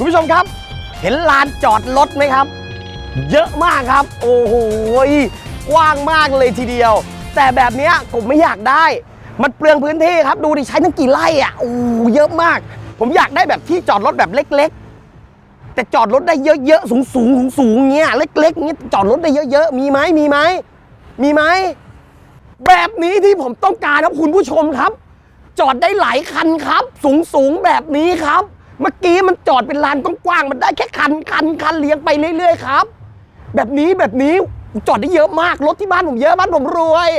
คุณผู้ชมครับ เห็นลานจอดรถไหมครับ เยอะมากครับ โอ้โหกว้างมากเลยทีเดียว แต่แบบนี้ผมไม่อยากได้ มันเปลืองพื้นที่ครับ ดูดิใช้ตั้งกี่ไร่อะโอ้เยอะมาก ผมอยากได้แบบที่จอดรถแบบเล็ก ๆ แต่จอดรถได้เยอะๆสูงๆสูงๆเงี้ยเล็กๆเงี้ยจอดรถได้เยอะๆมีไหมมีไหมมีไหมแบบนี้ที่ผมต้องการครับคุณผู้ชมครับ จอดได้หลายคันครับ สูงสูงๆแบบนี้ครับ เมื่อกี้มันจอดเป็นลานกว้างๆมันได้แค่คันคันคันเลี้ยงไปเรื่อยๆครับ แบบนี้แบบนี้จอดได้เยอะมากรถที่บ้านผมเยอะบ้านผมรวย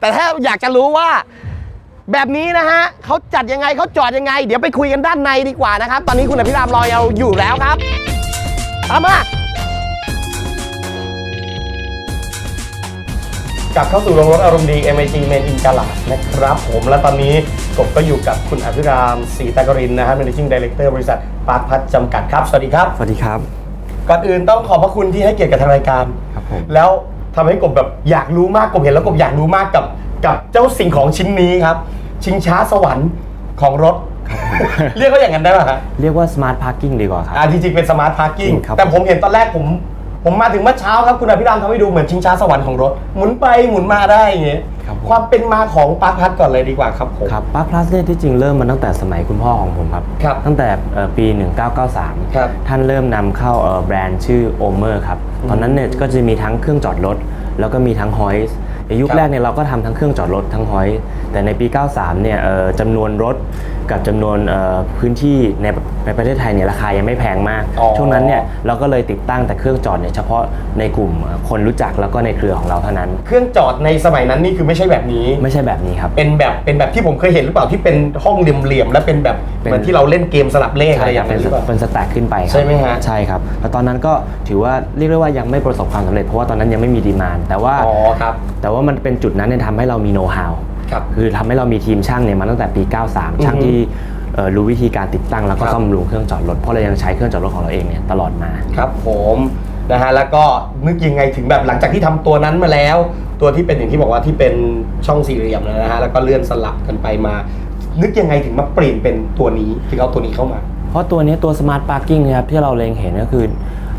แต่ถ้าอยากจะรู้ว่า แบบนี้นะฮะเขาจัดยังไงเขาจอดยังไง เดี๋ยวไปคุยกันด้านในดีกว่านะครับ ตอนนี้คุณอภิรามรอเราอยู่แล้วครับตามมา กลับเข้าสู่โรงรถอารมณ์ดี MIG Main in กาลาดนะครับผมและตอนนี้กบก็อยู่กับคุณอภิรามศรีตากรินนะฮะ Managing Director บริษัทปาร์คพัฒน์จำกัดครับ สวัสดีครับ สวัสดีครับ ก่อนอื่นต้องขอบพระคุณที่ให้เกียรติกับทางรายการ ครับผม แล้วทำให้กบแบบอยากรู้มากกบเห็นแล้วกบอยากรู้มากกับกับเจ้าสิ่งของชิ้นนี้ครับ ชิงช้าสวรรค์ของรถ เรียกว่าอย่างนั้นได้ไหมฮะเรียกว่า smart parking ดีกว่าครับ อ่าจริงๆเป็นสมาร์ทพาร์กิ้งจริงครับ แต่ผมเห็นตอนแรกผม ผมมาถึงเมื่อเช้าครับคุณอภิรามทำให้ดูเหมือนชิงช้าสวรรค์ของรถ หมุนไปหมุนมาได้อย่างเงี้ยครับผม ความเป็นมาของปาร์คพัทก่อนเลยดีกว่าครับผม ครับป้าพลัสเนี่ยที่จริงเริ่มมาตั้งแต่สมัยคุณพ่อของผมครับ ครับตั้งแต่เอ่อปี 1993 ครับท่านเริ่มนำเข้าเอ่อแบรนด์ชื่อโอเมอร์ครับ ตอนนั้นเนี่ยก็จะมีทั้งเครื่องจอดรถ แล้วก็มีทั้งฮอยส์ในยุคครับแรกเนี่ยเราก็ทำทั้งเครื่องจอดรถทั้งฮอยส์แต่ในปี 93 เนี่ยเอ่อจำนวนรถกับจำนวนเอ่อพื้นที่ใน ในประเทศไทยเนี่ยราคายังไม่แพงมาก อ๋อ ช่วงนั้นเนี่ยเราก็เลยติดตั้งแต่เครื่องจอดเนี่ยเฉพาะในกลุ่มเอ่อคนรู้จักแล้วก็ในเครือของเราเท่านั้น เครื่องจอดในสมัยนั้นนี่คือไม่ใช่แบบนี้ ไม่ใช่แบบนี้ครับ เป็นแบบเป็นแบบที่ผมเคยเห็นหรือเปล่าที่เป็นห้องเหลี่ยมๆและเป็นแบบเป็น เหมือนที่เราเล่นเกมสลับเลขอะไรอย่างเป็นั้นนหรือเปล่า เป็นสแต็กขึ้นไปครับใช่ไหมฮะใช่ครับแล้วตอนนั้นก็ถือว่าเรียกได้ว่ายังไม่ประสบความสำเร็จเพราะว่าตอนนั้นยังไม่มีดีมานแต่ว่าอ๋อครับแต่ว่ามันเป็นจุดนั้นเนี่ยทำให้เรามีโน้ตฮาวครับคือทำให้เรามีทีมช่างเนี่ยมาตั้งแต่ปี 93 ช่างอือฮึที่เอ่อ รู้วิธีการติดตั้งแล้วก็ครับซ่อมบำรุงเครื่องจอดรถเพราะเรายังใช้เครื่องจอดรถของเราเองเนี่ยตลอดมา ครับผมนะฮะแล้วก็นึกยังไงถึงแบบหลังจากที่ทำตัวนั้นมาแล้ว ตัวที่เป็นอย่างที่บอกว่าที่เป็นช่องสี่เหลี่ยมนะฮะแล้วก็เลื่อนสลับกันไปมา นึกยังไงถึงมาเปลี่ยนเป็นตัวนี้ถึงเอาตัวนี้เข้ามา เพราะตัวเนี้ยตัว Smart Parking เนะครับที่เราเล็งเห็นก็คือ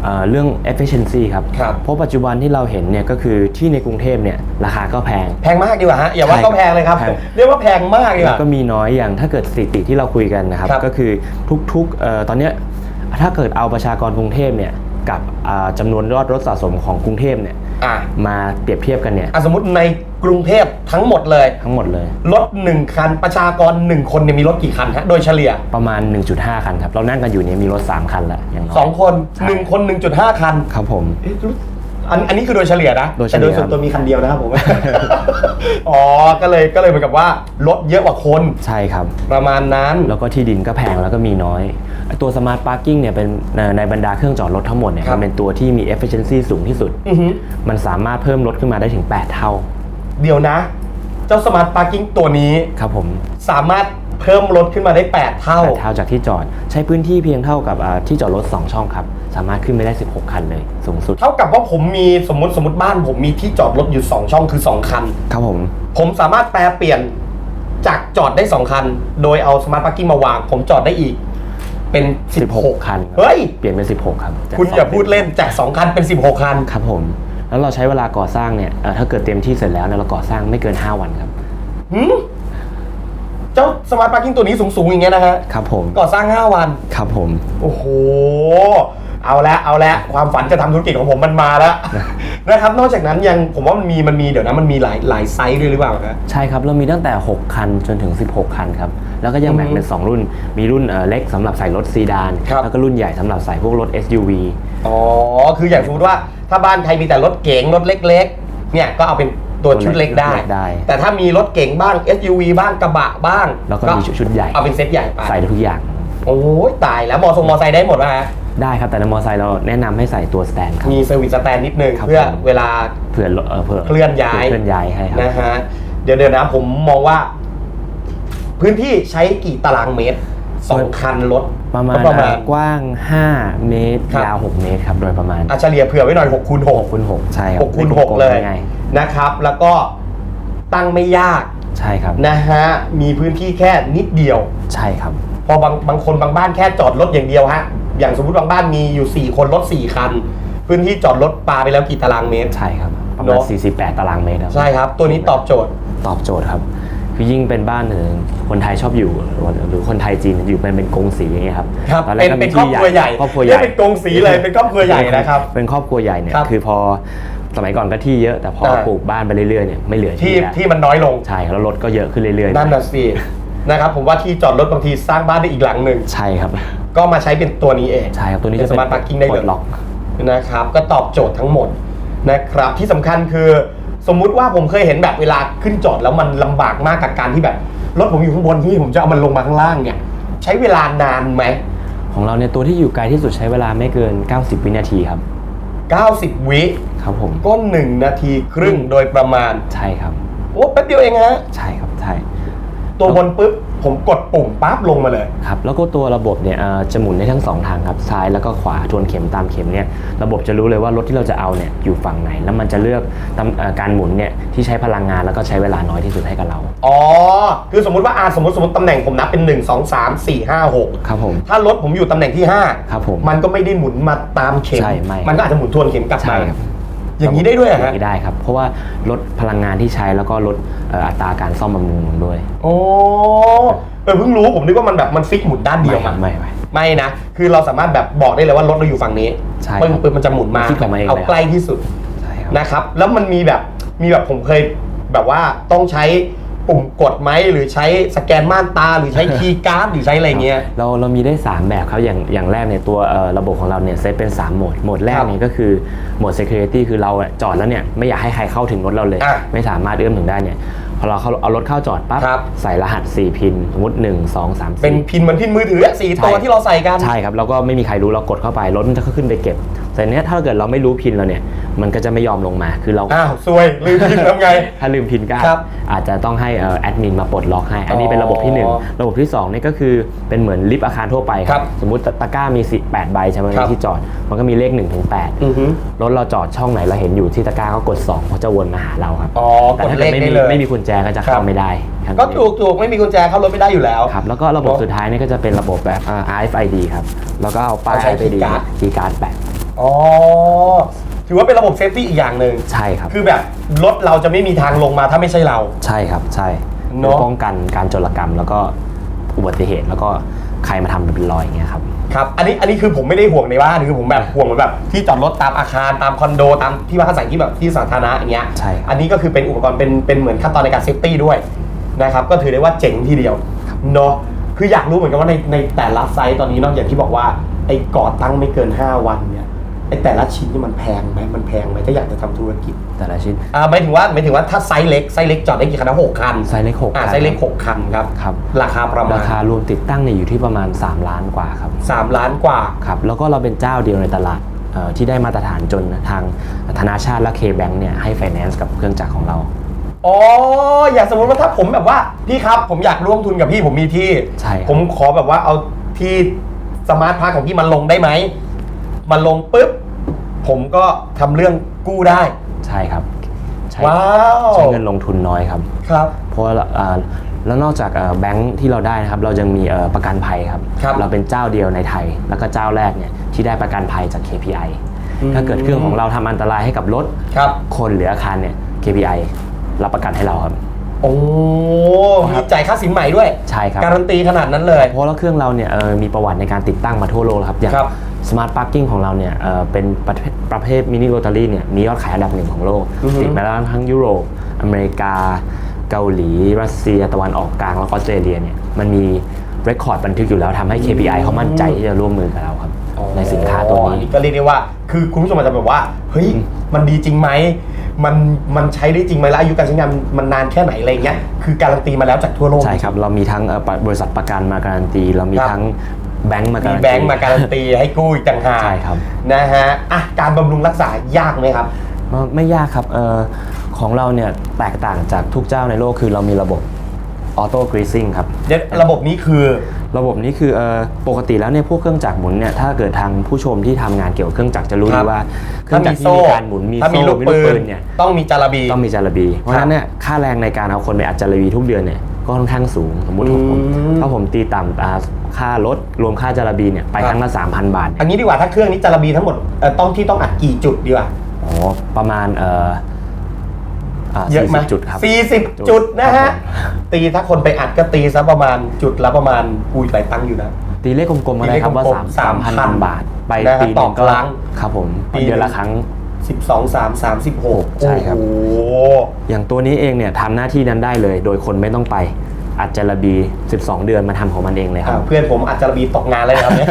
เอ่อเรื่อง efficiency ครับ ครับ เพราะปัจจุบันที่เราเห็นเนี่ยก็คือที่ในกรุงเทพเนี่ยราคาก็แพง แพงมากดีกว่าฮะอย่าว่าใช่ก็แพงเลยครับ แพง เรียกว่าแพงมากดีกแล้วว่าก็มีน้อยอย่างถ้าเกิดสถิติที่เราคุยกันนะครับ ครับก็คือทุกๆเอ่อตอนเนี้ยถ้าเกิดเอาประชากรกรุงเทพเนี่ยกับอ่าจำานวนยอดรถสะสมของกรุงเทพเนี่ย อะมาเปรียบเทียบกันเนี่ยอะสมมติในกรุงเทพทั้งหมดเลย ทั้งหมดเลย รถหนึ่งคันประชากรหนึ่งคนเนี่ยมีรถกี่คันฮะโดยเฉลี่ยประมาณ 1.5 คันครับ เรานั่งกันอยู่เนี่ยมีรถ 3 คันละอย่างน้อยสองคนใช่หนึ่งคนหนึ่งจุดห้าคันครับผมเอ๊ะรู้ อันอันนี้คือโดยเฉลี่ยนะโดยเฉแต่ลี่โดยยส่วนตัวมีคันเดียวนะครับผม อ๋อก็เลยก็เลยเหมือนกับว่ารถเยอะกว่าคนใช่ครับ ประมาณนั้น แล้วก็ที่ดินก็แพงแล้วก็มีน้อยไอ้ตัว Smart Parking เนี่ยเป็นในในบรรดาเครื่องจอดรถทั้งหมดเนี่ยครับ มันเป็นตัวที่มี efficiency สูงที่สุด อือหือมันสามารถเพิ่มรถขึ้นมาได้ถึง 8 เท่า เดี๋ยวนะ เจ้าสมาร์ทพาร์กิ้งตัวนี้ครับผม สามารถ เพิ่มรถขึ้นมาได้ 8 เท่า แปดเท่าจากที่จอด ใช้พื้นที่เพียงเท่ากับอ่าที่จอดรถ 2 ช่องครับ สามารถขึ้นไปได้ 16 คันเลยสูงสุด เท่ากับว่าผมมีสมมติสมมติบ้าน ผมมีที่จอดรถอยู่ 2 ช่องคือ 2 คัน ครับผม ผมสามารถแปลเปลี่ยนจากจอดได้ 2 คัน โดยเอาสมาร์ทพาร์กิ้งมาวาง ผมจอดได้อีกเป็น 16 16 คันเฮ้ย เปลี่ยนเป็น 16 ครับจกคุณอย่าสงพูดเล่นจาก 2 คันเป็น 16 คัน ครับผม แล้วเราใช้เวลาก่อสร้างเนี่ยเอ่อถ้าเกิดเต็มที่เสร็จแล้วเนี่ยเราก่อสร้างไม่เกิน 5 วันครับ หืมเจ้าสมาร์ทพาร์กิ้งตัวนี้สูงๆอย่างเงี้ยนะฮะครับผมก่อสร้าง 5 วันครับผม โอ้โห เอาละเอาละความฝันจะทำธุรกิจของผมมันมาแล้วนะครับนอกจากนั้นยังผมว่ามันมีมันมีเดี๋ยวนะมันมีหลายหลายไซส์ด้วยหรือเปล่าครับใช่ครับ เรามีตั้งแต่ 6 คันจนถึง 16 คันครับ แล้วก็ยังแบ่งเป็น 2 รุ่น มีรุ่นเอ่อเล็กสำหรับใส่รถซีดานครับแล้วก็รุ่นใหญ่สำหรับใส่พวกรถ SUV อ๋อคืออย่างสมมติว่าถ้าบ้านใครมีแต่รถเก๋งรถเล็ก ๆ เนี่ยก็เอาเป็น ตัวชุดเล็กได้ได้ แต่ถ้ามีรถเก๋งบ้าง SUV บ้างกระบะบ้าง แล้วก็มีชุดชุดใหญ่ เอาเป็นเซตใหญ่ไป ใส่ได้ทุกอย่าง โอ้ยตายแล้วมอทรงมอไซค์ได้หมดป่ะฮะได้ครับ แต่ในมอเตอร์ไซค์เราแนะนำให้ใส่ตัวสแตนครับ มีเซอร์วิสสแตนนิดนึงครับเพื่อผมเวลาเผื่อเอ่อเผื่อเคลื่อนย้ายเคลื่อนย้ายให้ครับนะฮะเดี๋ยวเดี๋ยวนะผมมองว่า พื้นที่ใช้กี่ตารางเมตร สองคันรถประมาณก็ประมาณกว้าง 5 เมตรครับยาว 6 เมตรครับ โดยประมาณอาเฉลี่ยเผื่อไว้หน่อย6คูณ6คูณ6ใช่ครับ6 6คูณกลม6ๆเลยง่ายนะครับ แล้วก็ตั้งไม่ยากๆใช่ครับนะฮะมีพื้นที่แค่นิดเดียวใช่ครับพพอบางบางคนบางบ้านแค่จอดรถอย่างเดียวฮะอย่างสมมติบางบ้านมีอยู่ 4 คนรถ4คัน พื้นที่จอดรถปาไปแล้วกี่ตารางเมตรใช่ครับประเนมาณอะ48 ตารางเมตรครับใช่ครับ ตัวนี้ตอบโจทย์ตอบโจทย์ครับคือ ยิ่งเป็นบ้านหนึ่งคนไทยชอบอยู่ หรือคนไทยจีนอยู่เป็นเป็นกงสีอย่างเงี้ยครับครับตแรเป็กนก็เป็นครอบครัวใหญ่ครอบครัวใหเรียญ่กเป็นกงสีเลยเป็นครอบครัวใหญ่นะครับเป็นครอบครัวใหญ่เนี่ยครับคือพอสมัยก่อนก็ที่เยอะแต่พออ่าปลูกบ้านไปเรื่อยๆเนี่ยไม่เหลือที่ที่แล้วที่มันน้อยลงใช่แล้วรถก็เยอะขึ้นเรื่อยๆนั่นน่ะสินะครับผมว่าที่จอดรถบางทีสร้างบ้านได้อีกหลังหนึ่งใช่ครับ ก็มาใช้เป็นตัวนี้เองใช่ครับตัวนี้เป็นจะเป็น smart parking ได้เลยปลดล็อกนะครับก็ตอบโจทย์ทั้งหมดนะครับที่สำคัญคือ สมมุติว่าผมเคยเห็นแบบเวลาขึ้นจอดแล้วมันลำบากมากกับการที่แบบรถผมอยู่ข้างบนที่ผมจะเอามันลงมาข้างล่างเนี่ย ใช้เวลานานไหม ของเราเนี่ยตัวที่อยู่ไกลที่สุดใช้เวลาไม่เกิน 90 วินาทีครับ 90 วิครับผม ก็1นาทีครึ่งโดยประมาณ ใช่ครับ โอ้แป๊บเดียวเองฮะ ใช่ครับ ใช่ ตัวบนปุ๊บผมกดปุ่มปั๊บลงมาเลย ครับแล้วก็ตัวระบบเนี่ยเอ่อจะหมุนได้ทั้งสองทางครับซ้ายแล้วก็ขวาทวนเข็มตามเข็มเนี่ยระบบจะรู้เลยว่ารถที่เราจะเอาเนี่ยอยู่ฝั่งไหน แล้วมันจะเลือกตำเอ่อการหมุนเนี่ยที่ใช้พลังงานแล้วก็ใช้เวลาน้อยที่สุดให้กับเราอ๋อ คือสมมติว่าอาสมมติสมมติตำแหน่งผมนับเป็น 1 2 3 4 5 6ครับผมถ้ารถผมอยู่ตำแหน่งที่5ครับผมมันก็ไม่ได้หมุนมาตามเข็ม ใช่ไม่มันก็อาจจะหมุนทวนเข็มกลับมาใช่ครับ อย่างนี้ได้ด้วยเหรออฮะย่างนี้ได้ครับ เพราะว่าลดพลังงานที่ใช้แล้วก็ลดเอ่ออัตราการซ่อมบำรุงลงด้วยโอ้เออเพิ่งรู้ผมนึกว่ามันแบบมันฟิกหมุนด้านเดียวไม่ครับอะไม่ไม่ ไม่นะ คือเราสามารถแบบบอกได้เลยว่ารถเราอยู่ฝั่งนี้ใช่ปึ้งครับปึ้งมันจะหมุนมามันฟิกของมันเองเอาเลยใกล้ที่สุด ใช่ครับ นะครับแล้วมันมีแบบมีแบบผมเคยแบบว่าต้องใช้ ปุ่มกดไหมหรือใช้สแกนม่านตา หรือใช้คีย์การ์ดหรือใช้อะไรเงี้ย เราเรามีได้ 3 แบบครับอย่างอย่างแรกเนี่ยตัวเอ่อระบบของเราเนี่ยเซตเป็น 3 โหมด โหมดแรกครับเนี่ยก็คือโหมด security คือเราอะจอดแล้วเนี่ยไม่อยากให้ใครเข้าถึงรถเราเลยอะไม่สามารถเอื้อมถึงได้เนี่ยพอเราเข้าเอารถเข้าจอดปั๊บครับใส่รหัส 4 พินสมมติ 1 2 3 4เป็นพินเหมือนพินมือถืออะสี่ตัวที่เราใส่กัน ใช่ครับ แล้วก็ไม่มีใครรู้เรากดเข้าไป รถมันจะขึ้นไปเก็บ แต่เนี้ยถ้าเกิดเราไม่รู้พินเราเนี่ย มันก็จะไม่ยอมลงมาคือเรา อ้าวซวยลืมพินทำไง ถ้าลืมพินก็ครับอาจจะต้องให้เอ่อแอดมินมาปลดล็อกให้ อันนี้เป็นระบบที่ อ๋อ1 ระบบที่2นี่ก็คือเป็นเหมือนลิฟต์อาคารทั่วไปคครัรับบสมมุติตะกร้ามีสิ8ใบใช่ไหมครับ ที่จอด มันก็มีเลข1ถึงอือฮึ8รถเราจอดช่องไหนเราเห็นอยู่ที่ตะกร้าก็กด2เขาจะวนมาหาเราครับอ๋อแต่กดถ้าเลเกิดขไม่ได้มีเลย ไม่มีกุญแจก็จะครัเข้าบ ไม่ได้ครับก็ถูกถูกไม่มีกุญแจเข้ารถไม่ได้อยู่แล้ว ครับแล้วก็ระบบเนอะสุดท้ายนี่ก็จะเป็นระบบแบบเอ่อ RFID ครับแล้วก็เอาป้าย เอาใช้ RFID keycard คีย์การ์ดแปะ อ๋อ ถือว่าเป็นระบบเซฟตี้อีกอย่างหนึ่งใช่ครับ คือแบบรถเราจะไม่มีทางลงมาถ้าไม่ใช่เรา ใช่ครับใช่เนอะ ป้องกันการโจรกรรมแล้วก็อุบัติเหตุแล้วก็ใครมาทำเป็นรอยอย่างเงี้ยครับ ครับ อันนี้อันนี้คือผมไม่ได้ห่วงในบ้านคือผมแบบห่วงเหมือนแบบที่จอดรถตามอาคารตามคอนโดตามที่พักอาศัยที่แบบที่สาธารณะอย่างเงี้ย ใช่ครับ อันนี้ก็คือเป็นอุปกรณ์เป็นเป็นเหมือนขั้นตอนในการเซฟตี้ด้วยนะครับก็ถือได้ว่าเจ๋งทีเดียวเนาะคืออยากรู้เหมือนกันว่าในในแต่ละไซต์ตอนนี้เนาะอย่างที่บอกว่าไอ้ก่อตั้งไม่เกิน 5 วันเนี่ย ไอ้แต่ละชิ้นนี่มันแพงไหมมันแพงไหมถ้าอยากจะทำธุรกิจ แต่ละชิ้น อ่าหมายถึงว่าหมายถึงว่าถ้าไซส์เล็กไซส์เล็กจอดได้กี่คันนะหกคันไซส์เล็กหกอ่าคัน ไซส์เล็กหกคันครับครับราคาประมาณราคารวมติดตั้งเนี่ยอยู่ที่ประมาณ 3 ล้านกว่าครับสามล้านกว่า ครับแล้วก็เราเป็นเจ้าเดียวในตลาดเอ่อที่ได้มาตรฐานจนทางธนาชาติและเคแบงเนี่ยให้ไฟแนนซ์กับเครื่องจักรของเรา อ๋ออย่างสมมติว่าถ้าผมแบบว่าพี่ครับผมอยากร่วมทุนกับพี่ผมมีที่ ใช่ครับผมขอแบบว่าเอาที่สมาร์ทพาร์คของพี่มันลงได้ไหม มันลงปุ๊บ ผมก็ทำเรื่องกู้ได้ ใช่ครับใช้ว้าวใช้เงินลงทุนน้อยครับ ครับ เพราะว่าอ่าแล้วนอกจากเอ่อแบงค์ที่เราได้นะครับเรายังมีเอ่อประกันภัยครับ ครับเราเป็นเจ้าเดียวในไทย แล้วก็เจ้าแรกเนี่ยที่ได้ประกันภัยจาก KPI อืม ถ้าเกิดเครื่องของเราทำอันตรายให้กับรถครับ คนหรืออาคารเนี่ย KPI รับประกันให้เราครับ โอ้คมีรับจ่ายค่าสินใหม่ด้วย ใช่ครับ การันตีขนาดนั้นเลย เพราะว่าเครื่องเราเนี่ยเอ่อมีประวัติในการติดตั้งมาทั่วโลกแล้วครับอย่างครับ Smart Parking ของเราเนี่ยเอ่อเป็นประเภทประเภทมินิโรตารี่เนี่ยมียอดขายอันดับหนึ่งของโลก อือฮึ ติดมาแล้วทั้งยุโรป อเมริกา เกาหลี รัสเซีย ตะวันออกกลาง แล้วก็ออสเตรเลียเนี่ยมันมีเรคคอร์ดบันทึกอยู่แล้วทำให้ KPI เขามั่นใจที่จะร่วมมือกับเราครับ ในสินค้าตัวอ๋อนี้ ก็เรียกได้ว่า คือคุณผู้ชมอาจจะแบบว่า เฮ้ย มันดีจริงไหม มัน มันใช้ได้จริงไหมแล้วอายุการใช้งานมันนานแค่ไหนอะไรเงี้ย คือการันตีมาแล้วจากทั่วโลก ใช่ครับ เรามีทั้งเอ่อปะบริษัทประกันมาการันตี เรามีครับทั้ง แบงก์มาการัมีนตี แบงก์มาการันตีให้กู้อีกต่างหากใช่ครับ นะฮะอะการบำรุงรักษายากไหมครับ ไม่ไม่ยากครับเออของเราเนี่ยแตกต่างจากทุกเจ้าในโลกคือเรามีระบบออโต้กรีซิ่งครับ เดี๋ยวระบบนี้คือ ระบบนี้คือเออปกติแล้วเนี่ยพวกเครื่องจักรหมุนเนี่ยถ้าเกิดทางผู้ชมที่ทำงานเกี่ยวกับเครื่องจักรจะรู้ครัดีบ ว่าเครื่องจักรที่มีการหมุนมีถ้ามีโซ่ลูกมีปืลูกปืนนเนี่ยต้องมีจาระบี ต้องมีจาระบี เพราะฉะนั้นเนี่ยค่าแรงในการเอาคนไปอัดจาระบีทุกเดือนเนี่ยก็ค่อนข้างสูงสมมติผมอืม ถ้าผมตีต่ำอ่า ค่ารถรวมค่าจาระบีเนี่ยไปครับครั้งละ3,000 บาทอันนี้ดีกว่าถ้าเครื่องนี้จาระบีทั้งหมดเอ่อต้องที่ต้องอัดกี่จุดดีกว่าอ๋อประมาณเอ่ออ่าเยอะไหม40จุดครับสี่สิบจุดนะครัฮะบผมตีถ้าคนไปอัดก็ตีซะประมาณจุดละประมาณอุ้ยหลายตังค์อยู่นะ ตีเลขกลมๆมาได้ครับว่าตีเลขกลมๆสามพัน3,000บาท ไปนะฮะปีหต่นึองก็ครั้งครับผมปีหนึ่งเดือนละครั้งสิบสองสามสามสิบหกใช่ครับโอ้โหอย่างตัวนี้เองเนี่ยทำหน้าที่นั้นได้เลย โดยคนไม่ต้องไป อัดจาระบี 12 เดือนมาทำของมันเองเลยครับอ่าเพื่อนผมอัดจาระบีตกงานเลยนะครับเนี่ย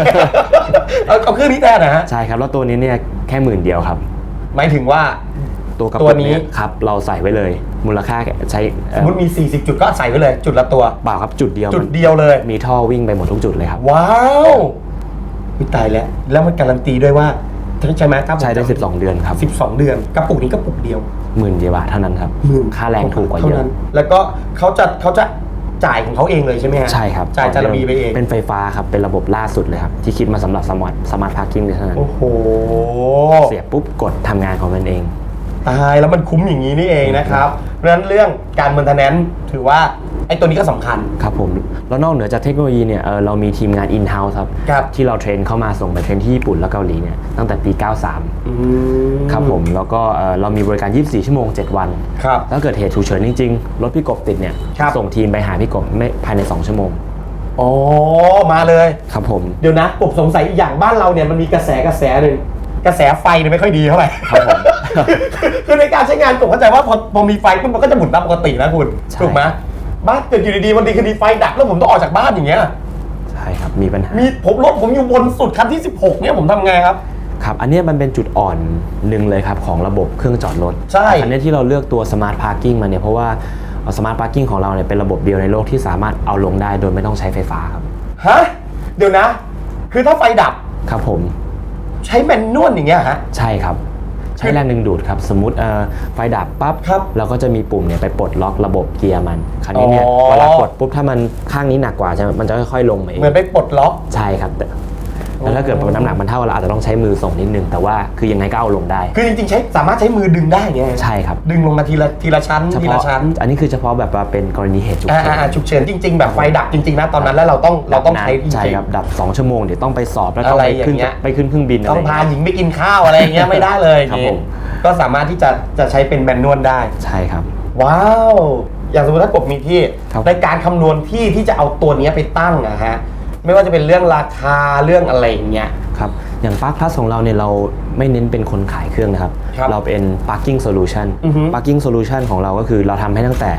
เอาเอาเครื่องนี้แทนนะฮะ ใช่ครับ แล้วตัวนี้เนี่ยแค่หมื่นเดียวครับ หมายถึงว่า ตัวกระตัปุวกนี้ เนี้ครับเราใส่ไว้เลย มูลค่าใช้สเอ่มอมติมี 40 จุดก็ใส่ไว้เลย จุดละตัว เปล่าครับจุดเดียวจุดมันเดียวเลย มีท่อวิ่งไปหมดทุกจุดเลยครับ ว้าวอุ๊ยตายแล้ว แล้วมันการันตีด้วยว่าใช่ไหมครับใช้ได้ 12 เดือนครับ12 เดือนกระปุกนี้กระปุกเดียว หมื่นเดียวบาทเท่านั้นครับหมื่นค่าแรงถูกกว่าเยท่อะนั้นแล้วก็เขาจะเขาจะ จ่ายของเขาเองเลยใช่ไหมฮะใช่ครับจ่ายจาระบีไปเอง เป็นไฟฟ้าครับ เป็นระบบล่าสุดเลยครับ ที่คิดมาสำหรับสมาร์ทสมาร์ทพาร์กิ้งเท่านั้นโอ้โห เสียบปุ๊บกดทำงานของมันเอง ตายแล้วมันคุ้มอย่างนี้นี่เองนะครับเพราะฉะนั้นเรื่องการมันเทนแนนถือว่าไอ้ตัวนี้ก็สำคัญ ครับผม แล้วนอกเหนือจากเทคโนโลยีเนี่ยเอ่อเรามีทีมงาน in-house ครับ ครับที่เราเทรนเข้ามาส่งไปเทรนที่ญี่ปุ่นและเกาหลีเนี่ยตั้งแต่ปี 93อืมครับผม แล้วก็เอ่อเรามีบริการ 24 ชั่วโมง 7 วัน ครับถ้าเกิดเหตุฉุกเฉินจริง ๆ รถพี่กบติดเนี่ย ครับ ส่งทีมไปหาพี่กบไม่ภายใน 2 ชั่วโมง อ๋อมาเลย ครับผม เดี๋ยวนะกบสงสัยอีกอย่างบ้านเราเนี่ยมันมีกระแสกระแสหนึ่งกระแสไฟเนี่ยไม่ค่อยดีเท่าไหร่ ครับผม คือในการใช้งานกบเข้าใจว่าพอพอมีไฟปุ๊บมันก็จะหมุนตามปกตินะคุณใช่ ถูกไหมบ้านเกิดอยู่ดีๆวันดีคืนดีไฟดับแล้วผมต้องออกจากบ้านอย่างเงี้ยใช่ครับมีปัญหา มีผมรถผมอยู่บนสุดคันที่ 16 เนี่ยผมทำไงครับ ครับ อันเนี้ยมันเป็นจุดอ่อนหนึ่งเลยครับของระบบเครื่องจอดรถใช่ อันเนี้ยที่เราเลือกตัว Smart Parking มาเนี่ยเพราะว่าสมาร์ทพาร์กิ้งของเราเนี่ยเป็นระบบเดียวในโลกที่สามารถเอาลงได้โดยไม่ต้องใช้ไฟฟ้าครับ ฮะเดี๋ยวนะ คือถ้าไฟดับครับผม ใช้แมนนวลอย่างเงี้ยฮะ ใช่ครับ ใช้แรงดึงดูดครับ สมมติเอ่อไฟดับปั๊บครับเราก็จะมีปุ่มเนี่ยไปปลดล็อกระบบเกียร์มัน คราวนี้เนี่ยอ๋อเวลากดปุ๊บถ้ามันข้างนี้หนักกว่าใช่ไหมมันจะค่อยๆลงมาเองเหมือนไปปลดล็อกใช่ครับ แต่แล้วถ้าเกิดน้ำหนักมันเท่าเราอาจจะต้องใช้มือส่งนิดนึง แต่ว่าคือยังไงก็เอาลงได้ คือจริงๆใช้สามารถใช้มือดึงได้ไงใช่ครับดึงลงมาทีละทีละชั้นเฉทีพาะละชั้นอันนี้คือเฉพาะแบบว่าเป็นกรณีเหตุฉุกอ่าเฉินอ่าฉุกเฉินจริง ๆ แบบไฟดับจริงๆนะตอนนั้นแล้วเราต้องเราต้องใช้จริง ใช่ครับ ดับ 2 ชั่วโมง เดี๋ยวต้องไปสอบแล้วอะต้องไรไปอย่างขึ้นเงี้ย ไปขึ้นเครื่องบินอะไรต้องพาเงี้ย หญิงไปกินข้าวอะไรอย่างเงี้ยไม่ได้เลยครับนี่ผม ก็สามารถที่จะจะใช้เป็นแมนนวลได้ ใช่ครับ ว้าว อย่างสมมติถ้ากบมีที่ ครับในการคำนวณที่ที่จะเอาตัวเนี้ยไปตั้งนะฮะ ไม่ว่าจะเป็นเรื่องราคาเรื่องอะไรอย่างเงี้ย ครับอย่าง Park Plus ของเราเนี่ยเราไม่เน้นเป็นคนขายเครื่องนะครับ ครับเราเป็น Parking Solution อือฮึ Parking Solution ของเราก็คือเราทำให้ตั้งแต่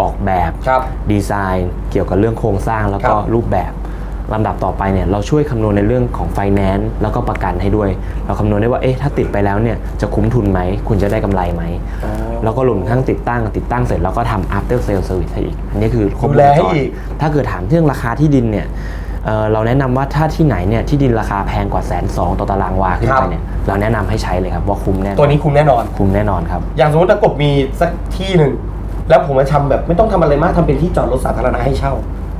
ออกแบบ ครับ ดีไซน์เกี่ยวกับเรื่องโครงสร้างแล้วก็ครับรูปแบบลำดับต่อไปเนี่ยเราช่วยคำนวณในเรื่องของไฟแนนซ์แล้วก็ประกันให้ด้วย เราคำนวณได้ว่าเอ๊ะถ้าติดไปแล้วเนี่ยจะคุ้มทุนไหม คุณจะได้กำไรไหมแล้วก็รวมทั้งติดตั้งติดตั้งเสร็จแล้วก็ทำ after sale service ให้อีก อันนี้คือครบดูแลให้วงจรอีก ถ้าเกิดถามเรื่องราคาที่ดินเนี่ย เอ่อเราแนะนำว่าถ้าที่ไหนเนี่ยที่ดินราคาแพงกว่าแสนสองต่อตารางวาขึ้นไปเนี่ยเราแนะนำให้ใช้เลยครับว่าคุ้มแน่นอนตัวนี้คุ้มแน่นอน คุ้มแน่นอนครับ อย่างสมมติถ้ากบมีสักที่หนึ่ง แล้วผมมาทำแบบไม่ต้องทำอะไรมากทำเป็นที่จอดรถสาธารณะให้เช่า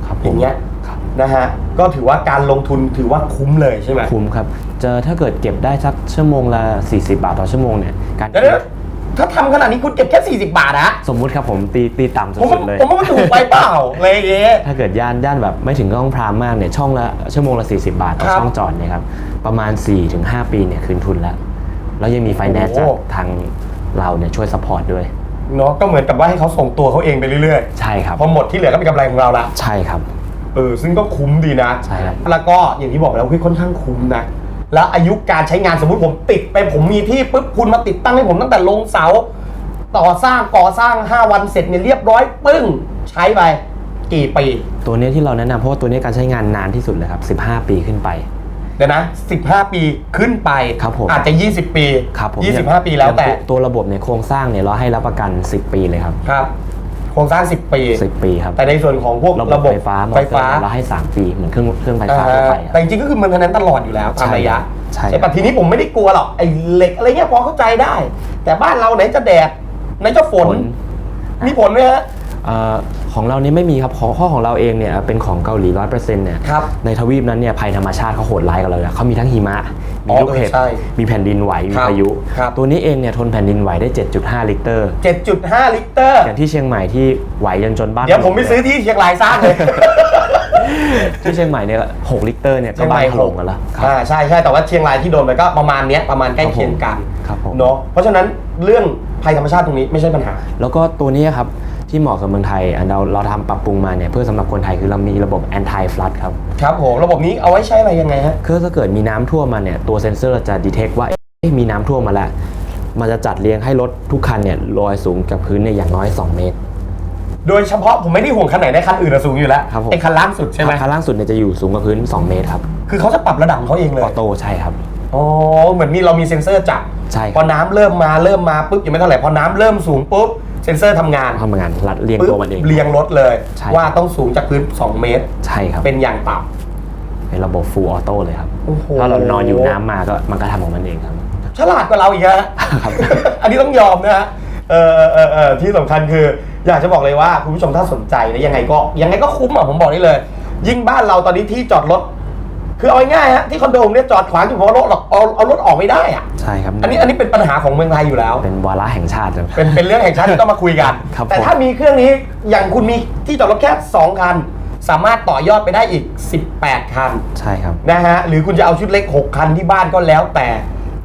ครับผมอย่างเงี้ยครับ นะฮะ ก็ถือว่าการลงทุนถือว่าคุ้มเลยใช่ไหม คุ้มครับ เจอถ้าเกิดเก็บได้สักชั่วโมงละ40 บาทต่อชั่วโมงเนี่ยการเดี๋ยวๆ ถ้าทำขนาดนี้คุณเก็บแค่ 40 บาทอะสมมุติครับผมตีตีต่ำผมสุว่าดๆเลย ผมว่ามันถูกไปเปล่าอะไรอย่างเงี้ย ถ้าเกิดย่านย่านแบบไม่ถึงกับต้องพรามมากเนี่ยช่องละชั่วโมงละ 40 บาทต่อครับช่องจอดเนี่ยครับประมาณ 4-5 ปีเนี่ยคืนทุนแล้ว แล้วยังมีไฟแนนซ์โอ้จากโห ทางเราเนี่ยช่วยซัพพอร์ตด้วย เนาะก็เหมือนกับว่าให้เขาส่งตัวเขาเองไปเรื่อยใช่ครับ ๆ พอหมดที่เหลือก็เป็นกำไรของเราละ ใช่ครับ เออซึ่งก็คุ้มดีนะ ใช่ครับ แล้วก็อย่างที่บอกแล้วคือค่อนข้างคุ้มนะ แล้วอายุการใช้งานสมมุติผมติดไปผมมีที่ปุ๊บคุณมาติดตั้งให้ผมตั้งแต่ลงเสา ต่อสร้างก่อสร้าง 5 วันเสร็จเนี่ยเรียบร้อยปึ้ง ใช้ไปกี่ปี ตัวเนี้ยที่เราแนะนำเพราะว่าตัวเนี้ยการใช้งานนานที่สุดเลยครับ15 ปีขึ้นไป เดี๋ยวนะ 15 ปีขึ้นไปครับผม อาจจะ 20 ปี ครับผม25 ปีแล้วแต่ อย่างตัวระบบเนี่ยโครงสร้างเนี่ยเราให้รับประกัน 10 ปีเลยครับ ครับ โครงสร้าง 10 ปี 10 ปีครับแต่ในส่วนของพวกระระบบบบไฟฟ้ามอไฟเตอฟ้าร์เราให้ 3 ปีเหมือนเครื่องเครื่องไฟฟ้าอ่าทั่วไปแต่ครับจริงๆก็คือมันเท่านั้นตลอดอยู่แล้วตามระยะใช่ครับ ปะทีนี้ผมไม่ได้กลัวหรอกไอ้เหล็กอะไรเงี้ยพอเข้าใจได้ แต่บ้านเราไหนจะแดดไหนจะฝน ฝน มีผลไหมฮะเอ่อ ของเราเนี่ยไม่มีครับของข้อของเราเองเนี่ยเป็นของเกาหลีร้อยเปอร์เซ็นต์เนี่ยครับในทวีปนั้นเนี่ยภัยธรรมชาติเขาโหดร้ายกับเราเลยเขามีทั้งหิมะ มีอ๋อลูกเห็บใช่มีแผ่นดินไหว มีครับพายุครับตัวนี้เองเนี่ยทนแผ่นดินไหวได้ 7.5 ลิตร7.5 ลิตรอย่างที่เชียงใหม่ที่ไหวจนจนบ้านเดี๋ยวผมไปซื้อที่เชียงรายสร้างเลยที่เชียงใหม่เนี่ย6ลิตรเนี่ยก็บ้านถล่มกันแล้วครับอ่าใช่ใช่แต่ว่าเชียงรายที่โดนไปก็ประมาณเนี้ยประมาณใกล้เคียงกันครับผมเนาะเพราะฉะนั้นเรื่องภัยธรรมชาติตรงนี้ไม่ใช่ปัญหา แล้วก็ตัวนี้ครับ ที่เหมาะกับเมืองไทยอะเราเราทำปรับปรุงมาเนี่ยเพื่อสำหรับคนไทยคือเรามีระบบ anti flood ครับ ครับผมระบบนี้เอาไว้ใช้อะไรยังไงฮะ คือถ้าเกิดมีน้ำท่วมมาเนี่ยตัวเซ็นเซอร์จะดีเทคว่าเอ๊ะมีน้ำท่วมมาแล้ว มันจะจัดเรียงให้รถทุกคันเนี่ยลอยสูงจากพื้นเนี่ยอย่างน้อย 2 เมตร โดยเฉพาะผมไม่ได้ห่วงคันไหนในคันอื่นอะสูงอยู่แล้วครับผม ไอ้คันล่างสุดใช่ไหมคันล่างสุดเนี่ยจะอยู่สูงกว่าพื้น 2 เมตรครับคือเขาจะปรับระดับของเขาเองเลอยอโต้ใช่ครับ อ๋อเหมือนมีเรามีเซ็นเซอร์จับใช่พอน้ำเริ่มมาเริ่มมาปุ๊บยังไม่เท่าไหร่พอน้ำเริ่มสูงปุ๊บ เซ็นเซอร์ทำงานทำงานรัดเรียงปุ๊บตัวมันเองเรียงรถเลยใช่ว่าต้องสูงจากพื้น 2 เมตร ใช่ครับ เป็นอย่างต่เป็นระบบ full auto เลยครับโอ้โหถ้าเรานอนอยู่น้ำมาก็มันก็ทำของมันเองครับำฉลาดกว่าเราอีกฮะครับอันนี้ต้องยอมนะฮะเออเออเออเออที่สำคัญคือ อยากจะบอกเลยว่าคุณผู้ชมถ้าสนใจนะยังไงก็ยังไงก็คุ้มอะผมบอกได้เลย ยิ่งบ้านเราตอนนี้ที่จอดรถ คือเอาง่ายๆฮะที่คอนโดผมเนี่ยจอดขวางอยู่เพราะว่ารถหรอกเอาเอารถออกไม่ได้อะใช่ครับอันนี้อันนี้เป็นปัญหาของเมืองไทยอยู่แล้ว เป็นวาระแห่งชาติครับ เป็นเป็นเรื่องแห่งชาติที่ต้องมาคุยกัน ครับแต่ผม ถ้ามีเครื่องนี้อย่างคุณมีที่จอดรถแค่2คัน สามารถต่อยอดไปได้อีก 18 คัน ใช่ครับ นะฮะ หรือคุณจะเอาชุดเล็ก 6 คันที่บ้านก็แล้วแต่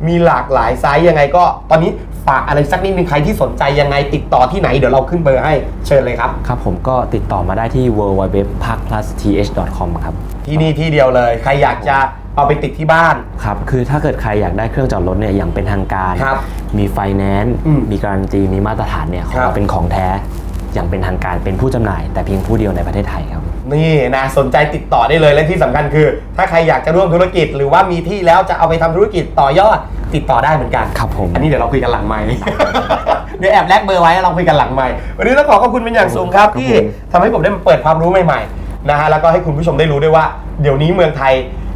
มีหลากหลายไซส์ยังไงก็ ตอนนี้ฝากอะไรสักนิดนึงใครที่สนใจยังไงติดต่อที่ไหนเดี๋ยวเราขึ้นเบอร์ให้เชิญเลยครับ ครับผมก็ติดต่อมาได้ที่ www.parkplusth.com ครับ ที่นี่ที่เดียวเลย ใครอยากจะเอาไปติดที่บ้าน ครับ คือถ้าเกิดใครอยากได้เครื่องจอดรถเนี่ยอย่างเป็นทางการ ครับมีไฟแนนซ์ อืมมีการันตี มีมาตรฐานเนี่ยขอครังบเราเป็นของแท้ อย่างเป็นทางการ เป็นผู้จำหน่าย แต่เพียงผู้เดียวในประเทศไทยครับ นี่นะสนใจติดต่อได้เลยและที่สำคัญคือ ถ้าใครอยากจะร่วมธุรกิจ หรือว่ามีที่แล้วจะเอาไปทำธุรกิจต่อยอดติดต่อได้เหมือนกันครับผม อันนี้เดี๋ยวเราคุยกันหลังไมค์เดี๋ยวแอบแลกเบอร์ไว้แล้วเราคุยกันหลังไมค์วันนี้ต้องขอขอบคุณเป็นอย่างสูงครับครับที่ผมทำให้ผมได้มาเปิดความรู้ใหม่ๆ นะฮะแล้วก็ให้คุณผู้ชมได้รู้ด้วยว่า เดี๋ยวนี้เมืองไทย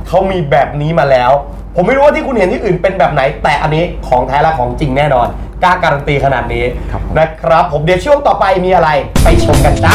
เขามีแบบนี้มาแล้ว ผมไม่รู้ว่าที่คุณเห็นที่อื่นเป็นแบบไหน แต่อันนี้ของแท้และของจริงแน่นอนกล้าการันตีขนาดนี้ครับผมนะครับผมเดี๋ยวช่วงต่อไปมีอะไรไปชมกันจ้า